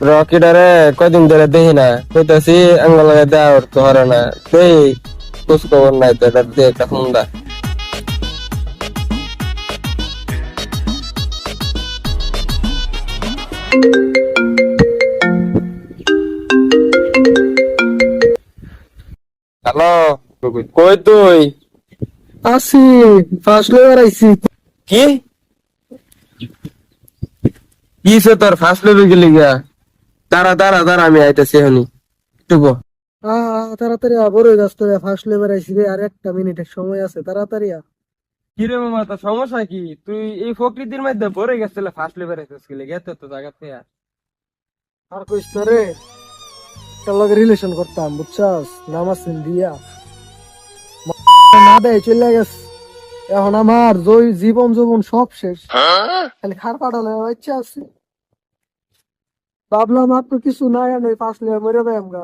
রকিটারে কয়দিন ধরে দেখি না কইতাছি আঙ্গুল দেওয়া তো হরে না। তুই খোঁজ খবর নাই তো এটা দিয়ে একটা ফোন দা হ্যালো কই তুই? আসি ফার্স্ট লেবার আইছি। কি? কিসে তোর ফার্স্ট লেভেল গেলি গা? তারা তারা তারা আমি আইতেছি এখনই। একটু তাড়াতাড়ি গাছ তো ফার্স্ট লেবার আইছি রে আর একটা মিনিটের সময় আছে তাড়াতাড়ি আ। কি রে মামা তোর সমস্যা কি? তুই এই প্রকৃতির মধ্যে পড়ে গেছিল ফার্স্ট গেলে গেতে তো জায়গা থেকে আর কইস না রে তার লগে রিলেশন করতাম বুঝছস? নামাজ দিয়া। না দেয় চলে গেছ। এখন আমার জয় জীবন জীবন সব শেষ। খালি খার পাঠালে ইচ্ছা আছে। ভাবলাম আর তো কিছু নাই আমি পাঁচ লেবার মরে যাই আমরা।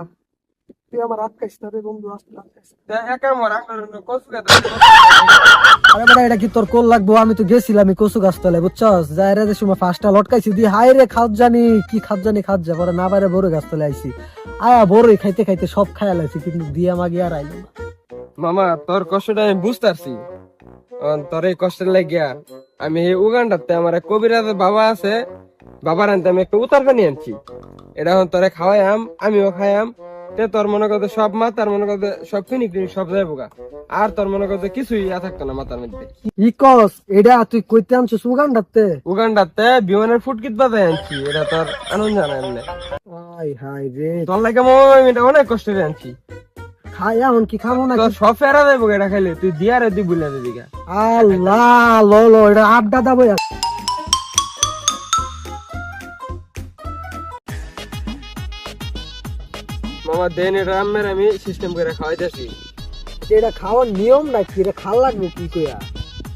তুই আমার আটকাইস না রে বন্ধু আসলে আটকাইস আরে বেটা এটা কি তোর কোল লাগবো? আমি তো গেছিলাম আমি কচু গাছ তলে বুঝছস? যাই রে যে সময় ফার্স্টটা লটকাইছি দি হাই রে খাত জানি কি খাত জানি খাত যা পরে না বাইরে বড় গাছ তলে আইছি। আয়া বড়ই খাইতে খাইতে সব খাইয়া লাইছি কিন্তু দিয়া মাগি আর আইলো না। মামা তোর কষ্টটা আমি বুঝতে পারছি। তোর এই কষ্টের লাগিয়া আমি এই উগান্ডাতে আমার কবিরাজের বাবা আছে বাবার আনতে আমি একটা উতার পানি আনছি। এটা এখন তোরে খাওয়াইয়াম আমিও খাইয়াম। তে তোর মনে করতে সব মাথার মনে করতে সব টিনিক সব যাইব গা আর তোর মনে করতে কিছুই ইয়া থাকতো না মাথার মধ্যে। কস এটা তুই কইতে আনছিস উগান্ডাতে? উগান্ডাতে বিমানের ফুটকিত বাজায় আনছি এটা তোর আনন্দ জানা এমনি। আই হাই রে। তোর লাগে মই এটা অনেক কষ্ট করে আনছি। খাই এখন কি খাব না তোর সব ফেরা যাইব এটা খাইলে তুই দিয়ারে তুই বুলা দিবি আল্লাহ লো লো এটা আড্ডা দাবো মামা দেন এটা আমের আমি সিস্টেম করে খাওয়াইতেছি। এটা খাওয়ার নিয়ম নাকি? এটা খাল লাগবে কি কইয়া?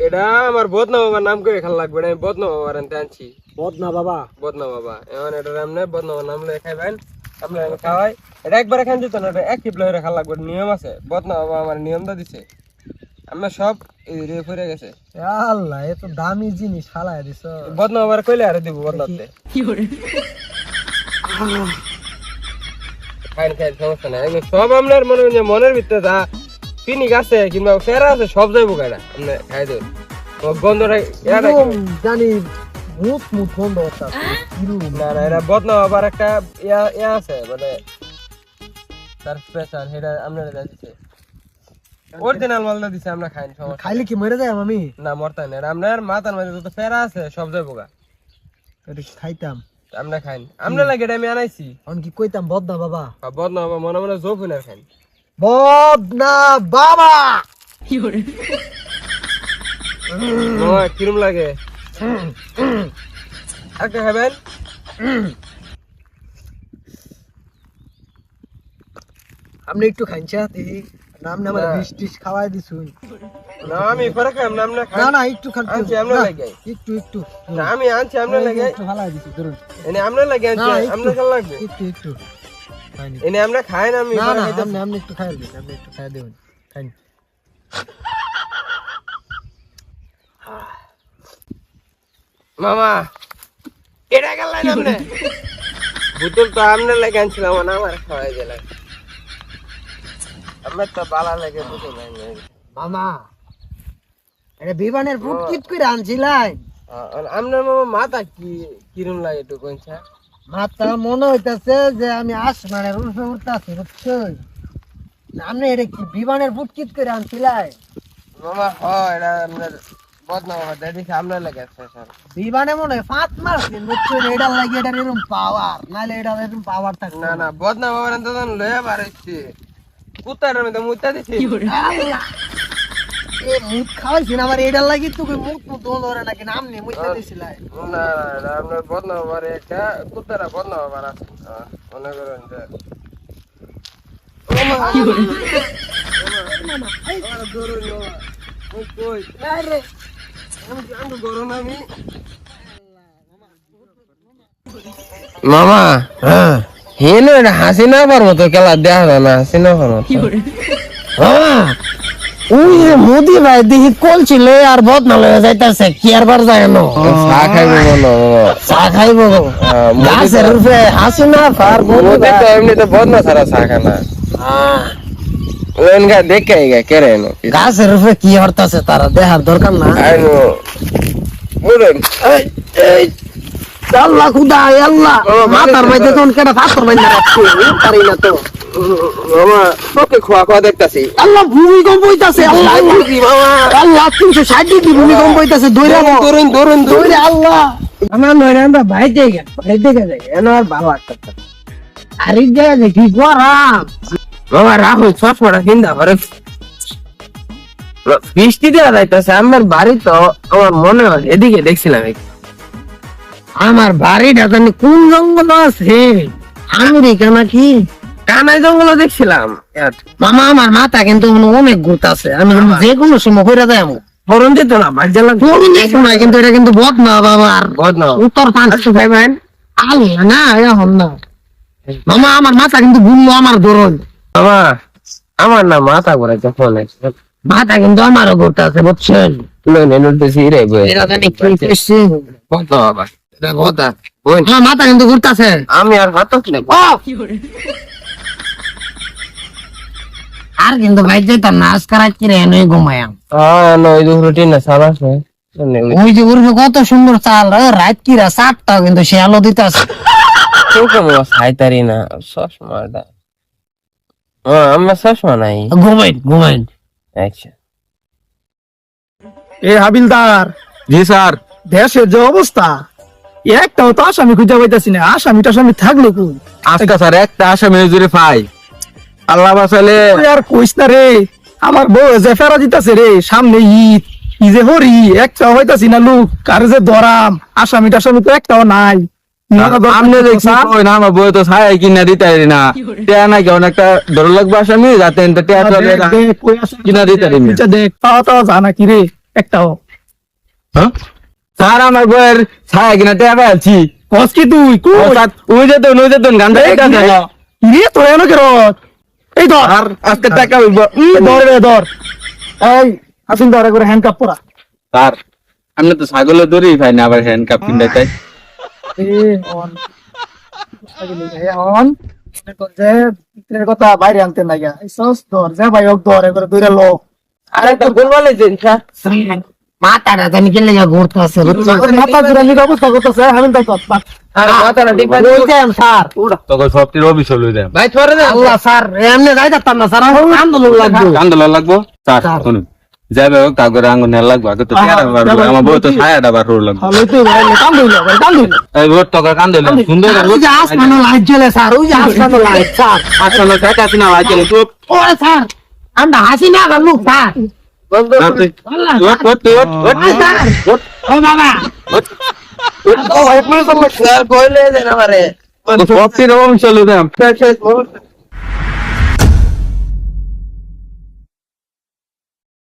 এটা আমার বদনা বাবার নাম করে খাল লাগবে না আমি বদনা বাবার আনতে আনছি। বদ না বাবা? বদনা বাবা এখন এটা নাম নেই বদনা বাবার নাম লেগে খাইবেন আপনি আমি খাওয়াই। এটা একবার খান যেত না এটা এক টিপলে হয়ে খাল লাগবে নিয়ম আছে। বদনা বাবা আমার নিয়মটা দিছে। আমরা সব রে ফিরে গেছে। আল্লাহ এ তো দামি জিনিস হালায় দিছ। বদনা বাবার কইলে আরে দিব বদনাতে। খাইন খাইন সমস্যা নাই। সব আপনার মনে হয় যে মনের ভিতরে যা পিনিক আছে কিংবা ফেরা আছে সব যাইব গাড়া আপনি খাই দেন। গন্ধটা জানি মুখ মুখ বন্ধ না না এটা বদনা আবার একটা ইয়া ইয়া আছে মানে তার স্পেশাল সেটা আপনারা দিছে অরিজিনাল মালটা দিছে আমরা খাইন সমস্যা খাইলে কি মরে যায় আমি? না মরতাই না আপনার মাথার মধ্যে যত ফেরা আছে সব যাইব গা। এটা খাইতাম। আমরা খাইন। আমরা লাগে এটা আমি আনাইছি। কি কইতাম বদনা বাবা? বদনা আবার মনে মনে জোপ না খাইন। বদনা বাবা! কিরম লাগে? একটা খাবেন? আপনি একটু খাইছা নাম না আমার না। বিষ টিস খাওয়াই দিছুন। না আমি পরে খাইম না আমরা না না একটু খান আনছি আমরা লাগে। একটু একটু। না আমি আনছি আমরা লাগে। একটু হালাই দিছি ধরুন। এনে আমরা লাগে আনছি না, আমরা খাল লাগবে? একটু একটু। এনে আমরা খাই না আমি না না আপনি আপনি একটু খাই দিন আপনি একটু খাই দেবেন খাইনি মামা এটা গেলেন আপনি বোতল তো আপনার লাগে আনছিলাম না আমার খাওয়াই দিলেন। আমার তো বালা লাগে বোতল মামা এটা বিমানের ফুট কিট করে আনছিলাই। আপনার মামা মাথা কি কিরম লাগে একটু মাথা মনে হইতাছে যে আমি আসমানের উঠে উঠতেছি বুঝছই? আপনি এটা কি বিমানের ফুট কিট করে আনছিলাই? মামা এটা আপনার বদনাম আমার দেখি আপনার লাগে স্পেশাল বিমানে মনে হয় ফাঁত মারছেন বুঝছেন এটার লাগে এটার এরকম পাওয়ার নাহলে এটা এরকম পাওয়ার না না। বদনাম আমার তো লয়ে বাড়াইছি। কুত্তার মধ্যে মুতা দিছি। আল্লাহ! এ মুখ খাওয়াইছেন আমার এটার লাগি তো মুখ মুখ দোল ধরে নাকি নাম নেই মুখটা দিছিলাই না একটা কুত্তারা আছে মনে করেন যে মামা হেন হাসি না পারব তো খেলা দেখা না হাসি না পারব মামা ওই যে মোদি ভাই দেখি কল ছিল আর বদনা লয়ে যাইতাছে কি আর বার যায় না। চা খাইবো বলো। চা খাইব। গাছের রূপে হাসিনা ফার মোদি তো। এমনি তো বদনা ছাড়া চা খানা দেখে গা কেরে নো গাছের রূপে কি হরতাছে তারা দেখার দরকার না। এই, এই, আল্লাহ খুদা আল্লাহ। ও, মাথার মধ্যে তখন কেটা পাথর বাইন্দা রাখছে? পারি না তো। মামা তোকে খোয়া খোয়া দেখতাছি। আল্লাহ ভূমিকম্প হইতাছে আল্লাহ। আল্লাহ আল্লাহ তিনশো ষাট ডিগ্রি ভূমিকম্প হইতাছে দৌড়ে দৌড়ুন দৌড়ুন দৌড়ে আল্লাহ। আমার নয়না ভাই দেখে ভাই দেখে দেখে এনে আর ভালো একটা আরে দেখে কি গরম? মামা রাহুল চশমাটা কিনতে পারে বৃষ্টি দেওয়া যাইতেছে আমার বাড়ি তো আমার মনে হয় এদিকে দেখছিলাম একটু। আমার বাড়িটা জানি কোন জঙ্গল আছে? আমেরিকা নাকি? কানাই জঙ্গল দেখছিলাম। মামা আমার মাথা কিন্তু অনেক গুত আছে। আমি যে কোনো সময় হইরা যাই আমি। ফোরন দিত না বাজ্যা কিন্তু এটা কিন্তু বদ না বাবা। আর বদনা। উত্তর পাঁচ ভাইবেন আল্লাহ না এখন না। মামা আমার মাথা কিন্তু ভুললো আমার ধরুন মামা আমার না মাথা ঘুরাইছে ফোনে মাথা কিন্তু আমারও ঘুরতে আছে বুঝছেন? রে করছে। বদনা বাবা। মাথা কিন্তু ঘুরতেছে। আমি আর হাত আর কিন্তু ভাই যেতাম না আজকাল রাত কিরে এনে ঘুমায়াম হ্যাঁ নই রুটিন না সারা ওই যে উর্ফে কত সুন্দর চাল রে, রাত কিরা চারটাও কিন্তু সে আলো দিতেছে। তোকে না চশমাটা আমার চশমা নাই। ঘুমাইন ঘুমাইন। আচ্ছা। এ হাবিলদার জি স্যার। দেশের যে অবস্থা একটাও তো আসামি খুঁজে পাইতাছি না আসামি টাসামি থাকল কোন আজকে স্যার একটা আসামি জুড়ে পাই। আল্লাহ বাসালে আর কইস না রে আমার বউ যে ফেরা দিতেছে রে সামনে ঈদ কি যে হরি একটাও হইতাছি না লোক কার যে ধরাম আসামি টাসামি তো একটাও নাই। আমনে দেখছি কই না আমার তো ছাই কিনা দিতে না। টেয়া না কেমন একটা ডর লাগবে আসামি যাতে টেয়া কিনা দিতে দেখ পাওয়া জানা কি রে একটাও। হ্যাঁ? স্যার আমার বইয়ের ছায়া কিনা টেয়া পাচ্ছি কস কি তুই? ওই যে তো ওই যে তো গান এই রে, রে তো এনো কেরত এই ধর। আর আজকে টাকা উঠবো। এই ধর রে ধর। এই আসুন ধরে করে হ্যান্ড কাপ পরা। স্যার আপনি তো ছাগলের দড়ি না আবার হ্যান্ড কাপ কিনতে চাই। অন। যে কথা বাইরে আনতে না গা। সস ধর যে ভাই ওক ধরে করে দুইটা লোক আরে তো গোলমালে জিনছা মাথাটা জানি কেলে যা ঘুরতে আছে। মাথা জুড়ে নিয়ে অবস্থা করতেছে আমি স্যার। আন্দোলন লাগবে। আন্দোলন লাগবো? স্যার শুনুন। যাবে হোক কাগরে আঙ্গুন নেওয়া লাগবো। আগে তো। আমার বউ তো ছায়াটা বার করে লাগবো ভালো তো ভাই কাম দিল ভাই কাম দিল এই ভোট তো কান্দে সুন্দর ওই যে আসমানো লাইট জ্বলে স্যার ওই যে আসমানো লাইট স্যার। সিনা লাগে চুপ। ও স্যার আমরা হাসি না গেল স্যার। কইলে দেন আমারে হলো দেন শেষ শেষ